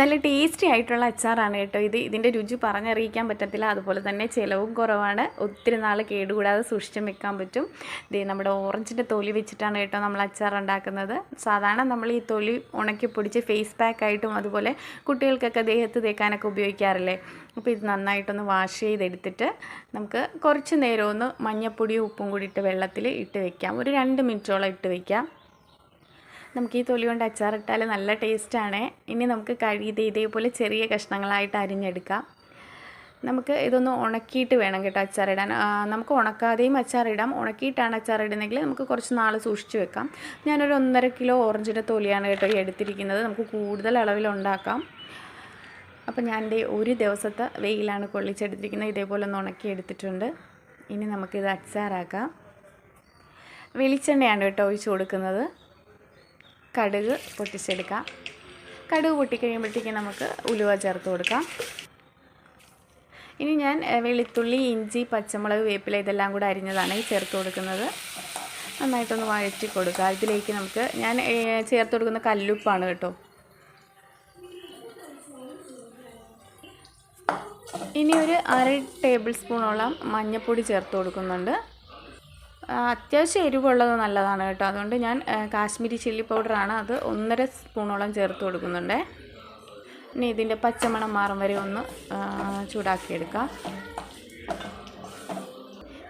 നല്ല ടേസ്റ്റി ആയിട്ടുള്ള അച്ചാറാണ് കേട്ടോ ഇത്. ഇതിന്റെ രുചി പറഞ്ഞറിയിക്കാൻ പറ്റത്തില്ല. അതുപോലെ തന്നെ ചിലവും കുറവാണ്. ഒത്തിരി നാൾ കേടുകൂടാതെ സൂക്ഷിച്ചും വെക്കാൻ പറ്റും. ഇത് നമ്മുടെ ഓറഞ്ചിന്റെ തൊലി വെച്ചിട്ടാണ് കേട്ടോ നമ്മൾ അച്ചാർ ഉണ്ടാക്കുന്നത്. സാധാരണ നമ്മൾ ഈ തൊലി ഉണക്കി പൊടിച്ച് ഫേസ് പാക്കായിട്ടും അതുപോലെ കുട്ടികൾക്കൊക്കെ ദേഹത്ത് തേക്കാനൊക്കെ ഉപയോഗിക്കാറില്ലേ? അപ്പോൾ ഇത് നന്നായിട്ടൊന്ന് വാഷ് ചെയ്തെടുത്തിട്ട് നമുക്ക് കുറച്ച് നേരം ഒന്ന് മഞ്ഞപ്പൊടിയും ഉപ്പും കൂടി ഇട്ട് വെള്ളത്തിൽ ഇട്ട് വെക്കാം. ഒരു രണ്ട് മിനിറ്റോളം ഇട്ട് വെക്കാം. നമുക്ക് ഈ തൊലി കൊണ്ട് അച്ചാറിട്ടാൽ നല്ല ടേസ്റ്റാണ് ഇനി നമുക്ക് കഴുകിയത് ഇതേപോലെ ചെറിയ കഷ്ണങ്ങളായിട്ട് അരിഞ്ഞെടുക്കാം. നമുക്ക് ഇതൊന്ന് ഉണക്കിയിട്ട് വേണം കേട്ടോ അച്ചാറിടാൻ നമുക്ക് ഉണക്കാതെയും അച്ചാറിടാം ഉണക്കിയിട്ടാണ് അച്ചാറിടുന്നതെങ്കിൽ നമുക്ക് കുറച്ച് നാൾ സൂക്ഷിച്ച് വെക്കാം. ഞാനൊരു ഒന്നര കിലോ ഓറഞ്ചിന്റെ തൊലിയാണ് കേട്ടോ ഈ എടുത്തിരിക്കുന്നത്. നമുക്ക് കൂടുതൽ അളവിൽ ഉണ്ടാക്കാം. അപ്പോൾ ഞാൻ എന്റെ ഒരു ദിവസത്തെ വെയിലാണ് കൊള്ളിച്ചെടുത്തിരിക്കുന്നത്. ഇതേപോലെ ഒന്ന് ഉണക്കി എടുത്തിട്ടുണ്ട്. ഇനി നമുക്കിത് അച്ചാറാക്കാം. വെളിച്ചെണ്ണയാണ് കേട്ടോ ഒഴിച്ച് കൊടുക്കുന്നത്. കടുക് പൊട്ടിച്ചെടുക്കാം. കടുക് പൊട്ടിക്കഴിയുമ്പോഴത്തേക്ക് നമുക്ക് ഉലുവ ചേർത്ത് കൊടുക്കാം. ഇനി ഞാൻ വെളുത്തുള്ളി ഇഞ്ചി പച്ചമുളക് വേപ്പില ഇതെല്ലാം കൂടെ അരിഞ്ഞതാണ് ഈ ചേർത്ത് കൊടുക്കുന്നത്. നന്നായിട്ടൊന്ന് വഴറ്റി കൊടുക്കുക ഇതിലേക്ക് നമുക്ക് ഞാൻ ചേർത്ത് കൊടുക്കുന്ന കല്ലുപ്പാണ് കേട്ടോ. ഇനി ഒരു അര ടേബിൾ സ്പൂണോളം മഞ്ഞൾപ്പൊടി ചേർത്ത് കൊടുക്കുന്നുണ്ട്. അത്യാവശ്യം എരിവുള്ളത് നല്ലതാണ് കേട്ടോ. അതുകൊണ്ട് ഞാൻ കാശ്മീരി ചില്ലി പൗഡറാണ് അത് ഒന്നര സ്പൂണോളം ചേർത്ത് കൊടുക്കുന്നുണ്ട്. ഇനി ഇതിന്റെ പച്ചമണം മാറും വരെ ഒന്ന് ചൂടാക്കിയെടുക്കാം.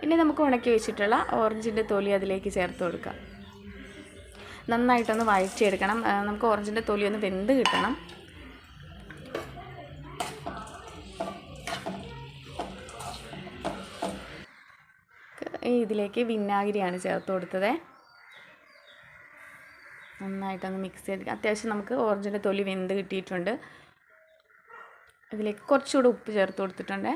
ഇനി നമുക്ക് ഉണക്കി വെച്ചിട്ടുള്ള ഓറഞ്ചിന്റെ തൊലി അതിലേക്ക് ചേർത്ത് കൊടുക്കാം. നന്നായിട്ടൊന്ന് വഴറ്റിയെടുക്കണം. നമുക്ക് ഓറഞ്ചിന്റെ തൊലി ഒന്ന് വെന്ത് കിട്ടണം. ഇതിലേക്ക് വിനാഗിരിയാണ് ചേർത്ത് കൊടുത്തത്. നന്നായിട്ടൊന്ന് മിക്സ് ചെയ്ത് അത്യാവശ്യം നമുക്ക് ഓറഞ്ചിന്റെ തൊലി വെന്ത് കിട്ടിയിട്ടുണ്ട്. ഇതിലേക്ക് കുറച്ചുകൂടെ ഉപ്പ് ചേർത്ത് കൊടുത്തിട്ടുണ്ട്.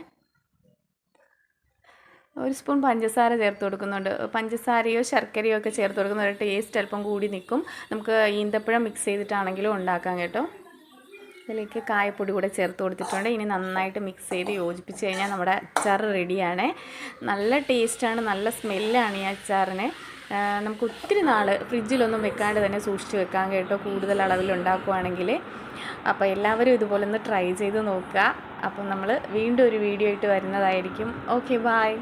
ഒരു സ്പൂൺ പഞ്ചസാര ചേർത്ത് കൊടുക്കുന്നുണ്ട്. പഞ്ചസാരയോ ശർക്കരയോ ഒക്കെ ചേർത്ത് കൊടുക്കുന്ന ഒരു ടേസ്റ്റ് അല്പം കൂടി നിൽക്കും. നമുക്ക് ഈന്തപ്പഴം മിക്സ് ചെയ്തിട്ടാണെങ്കിലും ഉണ്ടാക്കാം കേട്ടോ. ഇതിലേക്ക് കായപ്പൊടി കൂടെ ചേർത്ത് കൊടുത്തിട്ടുണ്ട്. ഇനി നന്നായിട്ട് മിക്സ് ചെയ്ത് യോജിപ്പിച്ച് കഴിഞ്ഞാൽ നമ്മുടെ അച്ചാർ റെഡിയാണ്. നല്ല ടേസ്റ്റാണ് നല്ല സ്മെല്ലാണ് ഈ അച്ചാറിന്. നമുക്ക് ഒത്തിരി നാൾ ഫ്രിഡ്ജിലൊന്നും വെക്കാണ്ട് തന്നെ സൂക്ഷിച്ച് വെക്കാൻ കേട്ടോ കൂടുതൽ അളവിൽ ഉണ്ടാക്കുവാണെങ്കിൽ. അപ്പോൾ എല്ലാവരും ഇതുപോലെ ഒന്ന് ട്രൈ ചെയ്ത് നോക്കുക. അപ്പം നമ്മൾ വീണ്ടും ഒരു വീഡിയോ ആയിട്ട് വരുന്നതായിരിക്കും. Okay bye